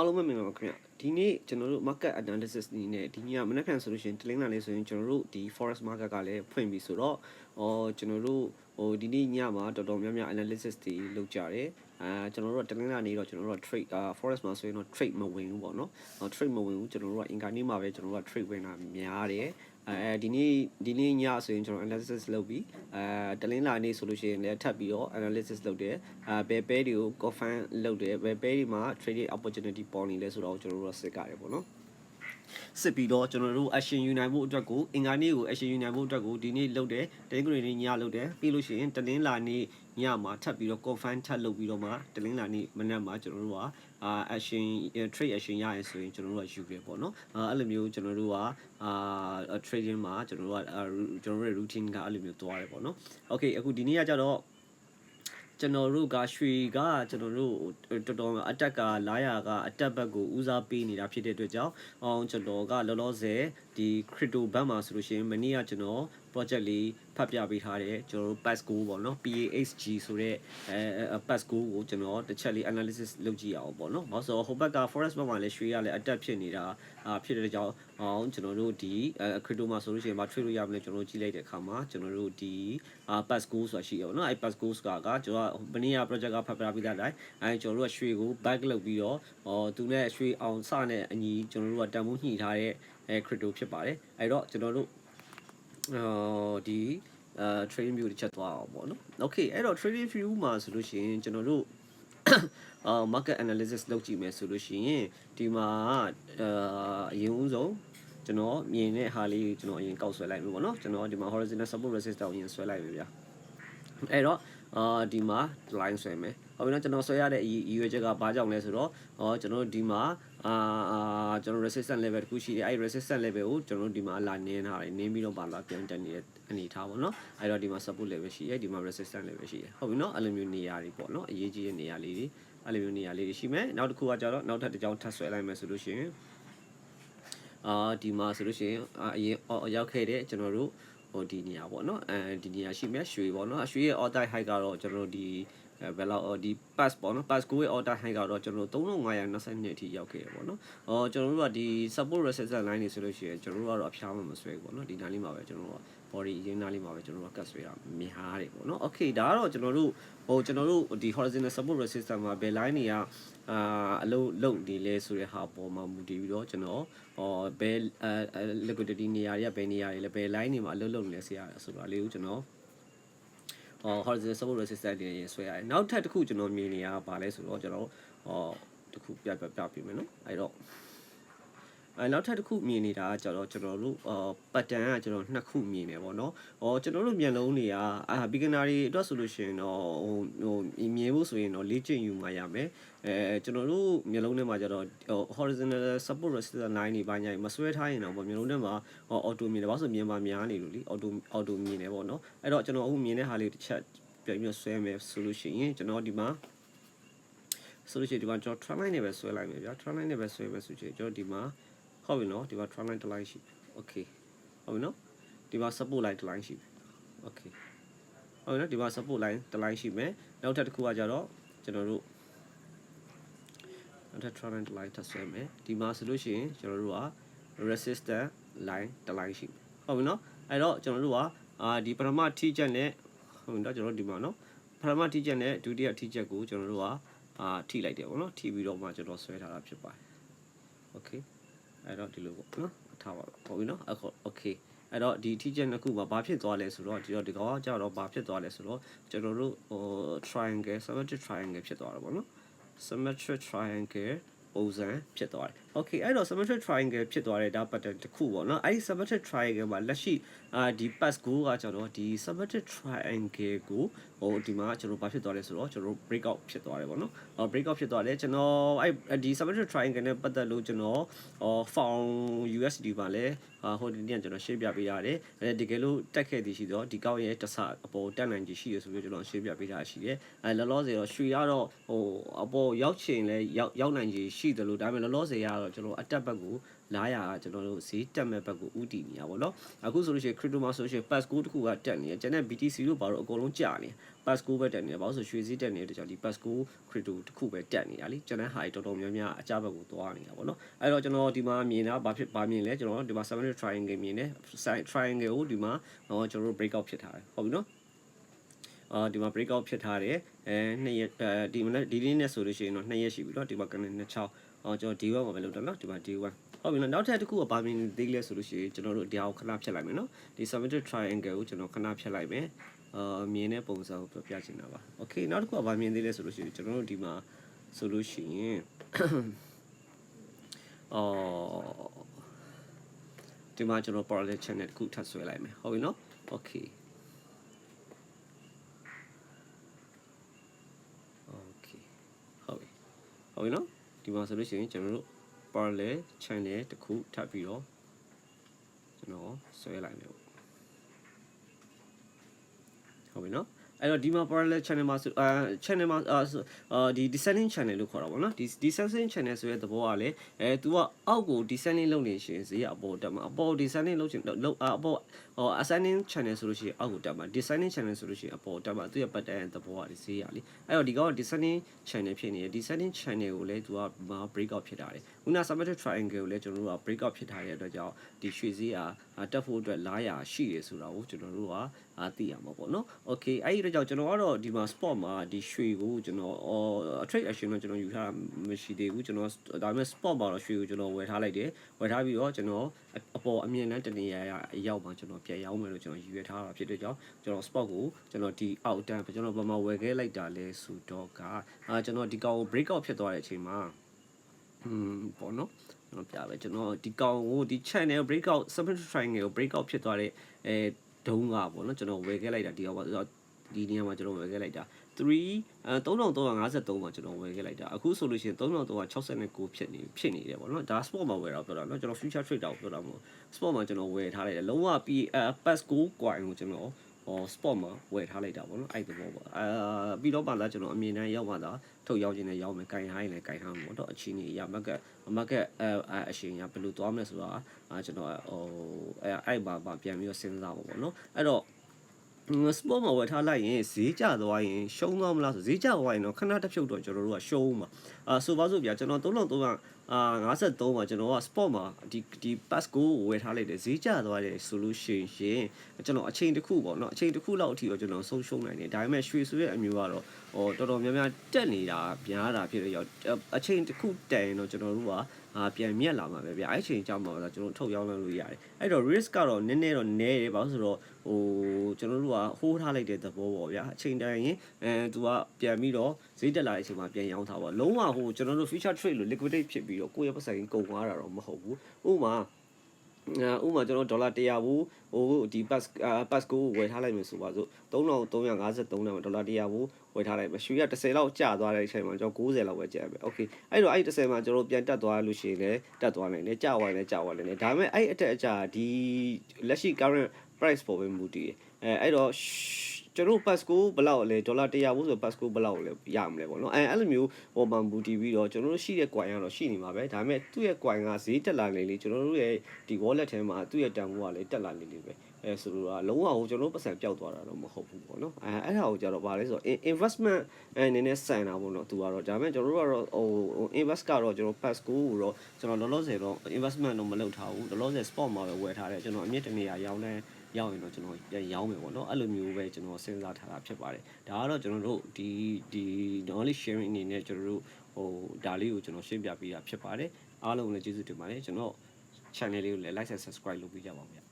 အားလုံးပဲမင်္ဂလာပါခင်ဗျဒီနေ့ကျွန်တော်တို့ market analysis အနေနဲ့ဒီနေ့ကမနေ့ကဆိုလို့ရှိရင်တလင်းလာလေးဆိုရင်ကျွန်တော်တို့ဒီ forex market ကလည်းဖွင့်ပြီဆိုတော့ဟောကျွန်တော်တို့ဟိုဒီနေ့ညမှာတော်တော်များများ analysis တွေလုပ်ကြတယ် အာကျွန်တော်တို့ကတလင်းလာနေတော့ကျွန်တော်တို့က trade အာ forex မှာဆိုရင်တော့ trade မဝင်ဘူးပေါ့နော်ဟော trade မဝင်ဘူးကျွန်တော်တို့ကအင်္ဂါနေ့မှာပဲကျွန်တော်တို့က trade ဝင်တာများတယ်အဲဒီနေ့ဒီနေ့ညဆိုရင်ကျွန်တော် analysis လုပ်ပြီးအဲတလင်းလာနေ့ဆိုလို့ရှိရင်လည်းထပ်ပြီးတော့ analysis လုပ်တယ်အဲဘယ် pair တွေကို confirm လုပ်တယ်ဘယ် pair တွေမှာ trading opportunity ပေါ်နေလဲဆိုတော့ကျွန်တော်တို့ကစစ်ကြတယ်ပေါ့နော် စစ်ပြီးတော့ကျွန်တော်တို့ action ယူနိုင်ဖို့အတွက်ကိုအင်္ဂါနေ့ကို action ယူနိုင်ဖို့အတွက်ကိုဒီနေ့လုပ်တယ်တနင်္ဂနွေနေ့ညလုပ်တယ်ပြီးလို့ရှိရင်တနင်္လာနေ့ညမှာထပ်ပြီးတော့ confirm ထပ်လုပ်ပြီးတော့မှတနင်္လာနေ့မနက်မှာကျွန်တော်တို့ကအာ action trade action ရရင်ဆိုရင်ကျွန်တော်တို့ကယူခဲ့ပေါ့နော်အာအဲ့လိုမျိုးကျွန်တော်တို့ကအာ trading မှာကျွန်တော်တို့ကကျွန်တော်တို့ရဲ့ routine ကအဲ့လိုမျိုးသွားတယ်ပေါ့နော် okay အခုဒီနေ့ကကြတော့ ကျွန်တော်တို့ကရွှေကကျွန်တော်တို့တော်တော်အတက်ကလာရကအတက်ဘက်ကိုဦးစားပေးနေတာဖြစ်တဲ့အတွက်ကြောင့်အောင်ကျွန်တော်ကလောလောဆယ်ဒီ crypto ဘက်မှာဆိုလို့ရှိရင်မနေ့ကကျွန်တော် project လေး ဖတ်ပြပေးထားတယ်ကျွန်တော်တို့ PASCO ပေါ့နော် PASG ဆိုတဲ့အဲ PASCO ကိုကျွန်တော်တစ်ချက်လေး analysis လုပ်ကြည့်အောင်ပေါ့နော်။ဘာလို့ဆိုတော့ဟိုဘက်က forest ဘက်မှာလည်းရွှေရလည်းအတက်ဖြစ်နေတာအာဖြစ်တဲ့ကြောင့်အောင်ကျွန်တော်တို့ဒီအဲ crypto မှာဆိုလို့ရှိရင်မ trade လို့ရမလဲကျွန်တော်တို့ကြည့်လိုက်တဲ့အခါမှာကျွန်တော်တို့ဒီအာ PASCO ဆိုတာရှိရအောင်နော်။အဲ PASCO ဆိုတာကကျွန်တော်ကမနေ့က project ကဖတ်ပြပေးတာတိုင်းအဲကျွန်တော်တို့ကရွှေကို back လုပ်ပြီးတော့ဟောသူနဲ့ရွှေအောင်စနဲ့အညီကျွန်တော်တို့ကတန်ဖိုးညှိထားတဲ့အဲ crypto ဖြစ်ပါတယ်။အဲတော့ကျွန်တော်တို့အော်ဒီ အဲ trading view တစ်ချက်သွားအောင်ပေါ့နော်။ Okay အဲ့တော့ trading view မှာဆိုလို့ရှိရင်ကျွန်တော်တို့အာ market analysis လုပ်ကြည့်မယ်ဆိုလို့ရှိရင်ဒီမှာအာအရင်ဦးဆုံးကျွန်တော်မြင်တဲ့ဟာလေးကျွန်တော်အရင်ကောက်ဆွဲလိုက်ပြီပေါ့နော်ကျွန်တော်ဒီမှာ horizontal support resistance ကိုအရင်ဆွဲလိုက်ပြီဗျာအဲ့တော့အာဒီမှာ line ဆွဲမယ် ဟုတ်ပြီနော်ကျွန်တော်ဆွဲရတဲ့ရည်ရွယ်ချက်ကဘာကြောင့်လဲဆိုတော့ဟောကျွန်တော်ဒီမှာအာအာကျွန်တော် resistance level တခုရှိတယ်အဲ့ resistance level ကိုကျွန်တော်ဒီမှာလာနင်းထားတယ်နင်းပြီးတော့ပါလာပြန်တက်နေတဲ့အနေထားပေါ့နော်အဲ့တော့ဒီမှာ support level ရှိတယ်ဒီမှာ resistance level ရှိတယ်ဟုတ်ပြီနော်အဲ့လိုမျိုးနေရာတွေပေါ့နော်အရေးကြီးတဲ့နေရာလေးတွေအဲ့လိုမျိုးနေရာလေးတွေရှိမယ်နောက်တစ်ခုကကြတော့နောက်ထပ်တစ်ကြောင်းထပ်ဆွဲလိုက်မယ်ဆိုလို့ရှိရင်အာဒီမှာဆိုလို့ရှိရင်အရင်ရောက်ခဲ့တဲ့ကျွန်တော်တို့ဟိုဒီနေရာပေါ့နော်အဲဒီနေရာရှိမယ်ရွှေပေါ့နော်ရွှေရဲ့ all time high ကတော့ကျွန်တော်တို့ဒီအဲ ဘယ်လောက်ဒီ pass ပေါ့နော် pass ကိုရဲ့ order high ကတော့ကျွန်တော်တို့3522အထိရောက်ခဲ့ရပေါ့နော်။အော်ကျွန်တော်တို့ကဒီ support resistance line တွေဆိုလို့ရှိရင်ကျွန်တော်တို့ကတော့အဖျားမှမဆွဲဘူးပေါ့နော်။ဒီနားလေးမှာပဲကျွန်တော်တို့က body အရင်နားလေးမှာပဲကျွန်တော်တို့က cut ဆွဲတာမြင်ဟားတယ်ပေါ့နော်။ Okay ဒါကတော့ကျွန်တော်တို့ဟိုကျွန်တော်တို့ဒီ horizontal support resistance မှာဘယ် line တွေကအာအလုံးလုံးဒီလဲဆိုတဲ့ဟာပေါ်မှာမူတည်ပြီးတော့ကျွန်တော်ဟောဘယ်အဲ liquidity နေရာတွေကဘယ်နေရာတွေလဲဘယ် line တွေမှာအလုံးလုံးလဲဆရာဆိုတာလေးကိုကျွန်တော်ဟော horizontal support resistance တွေရင်ဆွဲရတယ်နောက်ထပ်တစ်ခုကျွန်တော်မြင်နေရတာပါလဲဆိုတော့ကျွန်တော်ဟောတစ်ခုပြပြပြပြမယ်နော်အဲ့တော့ အဲနောက်ထပ်တစ်ခုမြင်နေတာကကျတော့ကျွန်တော်တို့အာ pattern ကကျွန်တော်နှစ်ခုမြင်နေပေါ့နော်။ဟောကျွန်တော်တို့မျက်လုံးတွေကအာ beginner တွေအတွက်ဆိုလို့ရှိရင်တော့ဟိုဟိုမြင်ဖို့ဆိုရင်တော့လေ့ကျင့်ယူမှရမယ်။အဲကျွန်တော်တို့မျက်လုံးထဲမှာကျတော့ horizontal support resistance line တွေပိုင်းညာမဆွဲထားရင်တော့ပေါ့မျက်လုံးထဲမှာ auto မြင်တယ်ဘာလို့ဆိုမြင်ပါများနေလို့လी auto auto မြင်တယ်ပေါ့နော်။အဲ့တော့ကျွန်တော်အခုမြင်တဲ့ဟာလေးတစ်ချက်ပြန်ပြီးဆွဲမယ်ဆိုလို့ရှိရင်ကျွန်တော်ဒီမှာဆိုလို့ရှိရင်ဒီမှာကျွန်တော် trend line နဲ့ပဲဆွဲလိုက်မယ်ဗျာ trend line နဲ့ပဲဆွဲမယ်ဆိုချင်ကျွန်တော်ဒီမှာ ဟုတ်ပြီနော်ဒီမှာ trend line တစ် line ရှိပြီ okay ဟုတ်ပြီနော်ဒီမှာ support line တစ် line ရှိပြီ okay ဟုတ်ပြီနော်ဒီမှာ support line တစ် line ရှိမယ်နောက်ထပ်တစ်ခုကကြတော့ကျွန်တော်တို့နောက်ထပ် trend line တစ် line ထပ်ဆွဲမယ်ဒီမှာဆိုလို့ရှိရင်ကျွန်တော်တို့က resistance line တစ် line ရှိပြီဟုတ်ပြီနော်အဲ့တော့ကျွန်တော်တို့ကအာဒီပထမထိချက်နဲ့ဟုတ်ပြီနော်ကျွန်တော်တို့ဒီမှာနော်ပထမထိချက်နဲ့ဒုတိယထိချက်ကိုကျွန်တော်တို့ကအာထိလိုက်တယ်ပေါ့နော်ထိပြီးတော့မှကျွန်တော်ဆွဲထားတာဖြစ်ပါတယ် okay အဲ့တော့ဒီလိုပေါ့နော်ထားပါတော့ဟုတ်ပြီနော်အခု okay အဲ့တော့ဒီ teacher နှစ်ခုမှာဘာဖြစ်သွားလဲဆိုတော့ဒီတော့ဒီကောင်ကကြတော့ဘာဖြစ်သွားလဲဆိုတော့ကျွန်တော်တို့ဟို triangle symmetric triangle ဖြစ်သွားတာပေါ့နော် symmetric triangle ပုံစံဖြစ်သွားတယ်။ Okay အဲ့တော့ symmetric triangle ဖြစ်သွားတဲ့ဒါ pattern တစ်ခုပေါ့နော်။အဲ့ဒီ symmetric triangle မှာလက်ရှိအာဒီ pass go ကကျွန်တော်ဒီ symmetric triangle ကိုဟိုဒီမှာကျွန်တော်ဘာဖြစ်သွားလဲဆိုတော့ကျွန်တော် break out ဖြစ်သွားတယ်ပေါ့နော်။အော် break out ဖြစ်သွားတယ်ကျွန်တော်အဲ့ဒီ symmetric triangle နဲ့ပတ်သက်လို့ကျွန်တော်ဟော found USD ပါလဲအာဟိုဒီနေ့ကျွန်တော်ရှင်းပြပေးရတယ်။အဲတကယ်လို့တက်ခဲ့သည်ရှိတော့ဒီကောက်ရဲ့တဆအပေါ်တက်နိုင်ကြီးရှိရဆိုပြီးကျွန်တော်ရှင်းပြပေးတာရှိတယ်။အဲလောလောဆယ်တော့ရွှေကတော့ဟိုအပေါ်ရောက်ချင်လဲရောက်ရောက်နိုင်ကြီးရှိတယ်လို့ဒါပေမဲ့လောလောဆယ်ကတော့ တော့ကျွန်တော်အတက်ဘက်ကိုလာရတာကျွန်တော်တို့ဈေးတက်မဲ့ဘက်ကိုဥတည်နေရပါတော့အခုဆိုလို့ရှိရင် crypto မှာဆိုလို့ရှိရင် pass go တခုကတက်နေတယ်ကျန်တဲ့ BTC တို့ဘာလို့အကုန်လုံးကျနေ pass go ပဲတက်နေတယ်ဘာလို့ဆိုရွှေဈေးတက်နေတဲ့ကြောင့်ဒီ pass go crypto တခုပဲတက်နေတာလीကျန်တဲ့ဟာတွေတော်တော်များများအကြဘက်ကိုသွားနေတာပေါ့နော်အဲ့တော့ကျွန်တော်ဒီမှာမြင်တာဘာဖြစ်ဘာမြင်လဲကျွန်တော်ဒီမှာ7 triangle မြင်တယ် triangle ကိုဒီမှာတော့ကျွန်တော်တို့ breakout ဖြစ်ထားတယ်ဟုတ်ပြီနော်အာဒီမှာ breakout ဖြစ်ထားတယ်အဲနှစ်ရက်အဲဒီမနေ့ဒီနေ့နဲ့ဆိုလို့ရှိရင်တော့နှစ်ရက်ရှိပြီเนาะဒီမှာကနေ26 အော်ကျွန်တော် D1 မှာပဲလုပ်တယ်เนาะဒီမှာ D1 ဟုတ်ပြီနော်နောက်ထပ်တစ်ခုကဘာမြင်သေးလဲဆိုလို့ရှိရင်ကျွန်တော်တို့ဒီဟာကိုခဏဖြတ်လိုက်မယ်နော်ဒီ symmetric triangle ကိုကျွန်တော်ခဏဖြတ်လိုက်မယ်အာမြင်တဲ့ပုံစံကိုပြပြချင်တာပါ okay နောက်တစ်ခုကဘာမြင်သေးလဲဆိုလို့ရှိရင်ကျွန်တော်တို့ဒီမှာဆိုလို့ရှိရင်အော်ဒီမှာကျွန်တော် parallel channel တစ်ခုထပ်ဆွဲလိုက်မယ်ဟုတ်ပြီနော် okay okay ဟုတ်ပြီဟုတ်ပြီနော် ဒီမှာဆိုလို့ရှိရင်ကျွန်တော်တို့ parallel channel တစ်ခုထပ်ပြီးတော့ကျွန်တော်ဆွဲလိုက်မယ်ပေါ့ဟုတ်ပြီနော် အဲ့တော့ဒီမှာ parallel channel မှာဆိုအာ channel မှာအာဒီ descending channel လို့ခေါ်တာပေါ့နော်ဒီ descending channel ဆိုတဲ့သဘောကလည်းအဲ तू ကအောက်ကို descending လုပ်နေရှင်ဈေးကအပေါ်တက်မှာအပေါ် descending လုပ်ချင်လုပ်အပေါ်ဟော ascending channel ဆိုလို့ရှိရင်အောက်ကိုတက်မှာ descending channel ဆိုလို့ရှိရင်အပေါ်တက်မှာသူ့ရဲ့ pattern သဘောကဈေးရလीအဲ့တော့ဒီကောင်က descending channel ဖြစ်နေတယ် descending channel ကိုလည်း तू ကမှာ break out ဖြစ်တာတယ်ခုန symmetric triangle ကိုလည်းကျွန်တော်တို့က break out ဖြစ်ထားတဲ့အတွက်ကြောင့်ဒီရွှေဈေးက တက်ဖို့အတွက်လားရရှိတယ်ဆိုတာကိုကျွန်တော်တို့ကသိရမှာပေါ့နော် okay အဲ့ဒီတော့ကြောင့်ကျွန်တော်ကတော့ဒီမှာ spot မှာဒီရွှေကိုကျွန်တော်အော် trade action တော့ကျွန်တော်ယူထားတာမရှိသေးဘူးကျွန်တော်ဒါပေမဲ့ spot မှာတော့ရွှေကိုကျွန်တော်ဝယ်ထားလိုက်တယ်ဝယ်ထားပြီးတော့ကျွန်တော်အပေါ်အမြင့်လန်းတနေရရရောက်မှကျွန်တော်ပြန်ရောက်မယ်လို့ကျွန်တော်ယူရထားတာဖြစ်တဲ့ကြောင့်ကျွန်တော် spot ကိုကျွန်တော်ဒီအောက်တန်းကျွန်တော်ဘာမှဝယ်ခဲ့လိုက်တာလဲဆိုတော့ကအာကျွန်တော်ဒီကောင်ကို break out ဖြစ်သွားတဲ့အချိန်မှာอืมပေါ့နော် ကျွန်တော်ပြပဲကျွန်တော်ဒီကောင်ကိုဒီ channel breakout submit triangle ကို breakout ဖြစ်သွားတဲ့အဲဒုံးကပေါ့နော်ကျွန်တော်ဝယ်ခဲ့လိုက်တာဒီကောင်ပါဆိုတော့ဒီနေရာမှာကျွန်တော်ဝယ်ခဲ့လိုက်တာ3အဲ3353မှာကျွန်တော်ဝယ်ခဲ့လိုက်တာအခုဆိုလို့ရှိရင်3369ဖြစ်နေဖြစ်နေတယ်ပေါ့နော်ဒါ spot မှာဝယ်တာပြောတာနော်ကျွန်တော် future trade တာကိုပြောတာမဟုတ် spot မှာကျွန်တော်ဝယ်ထားလိုက်တယ်လုံးဝ PS pass 6 coin ကိုကျွန်တော် ဟော sport မှာဝယ်ထားလိုက်တာပေါ့နော်အဲ့ဒီဘောပေါ့အာပြီးတော့မှလာကျွန်တော်အမြင်တန်းရောက်မှသာထုတ်ရောက်ခြင်းနဲ့ရောက်မယ်ကင်ဟိုင်းလည်းကင်ထားမှာပေါ့တော့အချင်းကြီးရမက်ကမက်ကအဲအရှင်ရဘယ်လိုသွားမလဲဆိုတာအာကျွန်တော်ဟိုအဲအဲ့ဘာပြန်ပြီးတော့စဉ်းစားပါပေါ့နော်အဲ့တော့ စပေါ်မှာဝယ်ထားလိုက်ရင်ဈေးကျသွားရင်ရှုံးသွားမလားဆိုဈေးကျသွားရင်တော့ခဏတစ်ဖြုတ်တော့ကျွန်တော်တို့ကရှုံးမှာအာဆိုပါစို့ဗျာကျွန်တော်3300အာ53မှာကျွန်တော်က spot မှာဒီဒီ pass go ကိုဝယ်ထားလိုက်တယ်ဈေးကျသွားတယ်ဆိုလို့ရှိရင်ကျွန်တော်အချိန်တစ်ခုပေါ့နော်အချိန်တစ်ခုလောက်အထိတော့ကျွန်တော်ဆုံးရှုံးနိုင်တယ်ဒါပေမဲ့ရွှေဆိုရဲ့အမျိုးကတော့ဟောတော်တော်များများတက်နေတာများတာဖြစ်ရရောအချိန်တစ်ခုတက်ရင်တော့ကျွန်တော်တို့က အာပြန်မြက်လာမှာပဲဗျအဲ့ချိန်ကြောက်မှာဆိုကျွန်တော်ထုတ်ရောင်းလို့ရတယ်အဲ့တော့ risk ကတော့နည်းနည်းတော့နည်းတယ်ဘာလို့ဆိုတော့ဟိုကျွန်တော်တို့ကဟိုးထားလိုက်တဲ့သဘောပေါ့ဗျာအချိန်တန်ရင်အဲသူကပြန်ပြီးတော့ဈေးတက်လာတဲ့အချိန်မှာပြန်ရောင်းထားပါလုံးဝဟိုကျွန်တော်တို့ future trade လို့ liquidate ဖြစ်ပြီးတော့ကိုယ့်ရဲ့ပတ်စံကုန်သွားတာတော့မဟုတ်ဘူးဥပမာ ဥပမာကျွန်တော်ဒေါ်လာ100ဘူးဟိုဒီ pass pass ကိုဝယ်ထားလိုက်မယ်ဆိုပါစို့3353နဲ့ဒေါ်လာ100ဘူးဝယ်ထားလိုက်မယ်ရွှေက10လောက်ကျသွားတဲ့အချိန်မှာကျွန်တော်90လောက်ပဲကျပဲ okay အဲ့တော့အဲ့10မှာကျွန်တော်ပြန်တက်သွားလို့ရှိရင်လည်းတက်သွားနိုင်တယ်ကျသွားနိုင်တယ်ကျသွားနိုင်တယ်ဒါပေမဲ့အဲ့အတက်အကျဒီလက်ရှိ current price ပေါ်ပဲမူတည်တယ်အဲအဲ့တော့ ကျွန်တော် pass ကိုဘယ်လောက်လဲဒေါ်လာ100ဘူးဆို pass ကိုဘယ်လောက်လဲရမလဲပေါ့နော်အဲအဲ့လိုမျိုးဟိုမှာမူတည်ပြီးတော့ကျွန်တော်တို့ရှိတဲ့ coin ကတော့ရှိနေမှာပဲဒါပေမဲ့သူ့ရဲ့ coin ကဈေးတက်လာနေလေကျွန်တော်တို့ရဲ့ဒီ wallet ထဲမှာသူ့ရဲ့တန်ဖိုးကလည်းတက်လာနေလေပဲအဲဆိုတော့လုံးဝဟိုကျွန်တော်ပတ်စံပျောက်သွားတာတော့မဟုတ်ဘူးပေါ့နော်အဲအဲ့ဒါကိုကြတော့ဗာလဲဆိုတော့ investment အနေနဲ့ဆိုင်တာပေါ့နော်သူကတော့ဒါပေမဲ့ကျွန်တော်တို့ကတော့ဟို invest ကတော့ကျွန်တော် pass ကိုတော့ကျွန်တော်လောလောဆယ်တော့ investment တော့မလုပ်ထားဘူးလောလောဆယ် spot မှာပဲဝယ်ထားတယ်ကျွန်တော်အမြင့်တနေရာရောင်းနေ ရောက်ရင်တော့ကျွန်တော်ပြန်ရောင်းမယ်ပေါ့နော်အဲ့လိုမျိုးပဲကျွန်တော်စဉ်းစားထားတာဖြစ်ပါတယ်ဒါကတော့ကျွန်တော်တို့ဒီဒီ knowledge sharing အနေနဲ့ကျွန်တော်တို့ဟိုဒါလေးကိုကျွန်တော်ရှင်းပြပေးတာဖြစ်ပါတယ်အားလုံးလည်းကျေးဇူးတင်ပါတယ်ကျွန်တော် channel လေးကိုလည်း like and subscribe လုပ်ပေးကြပါဦးဗျာ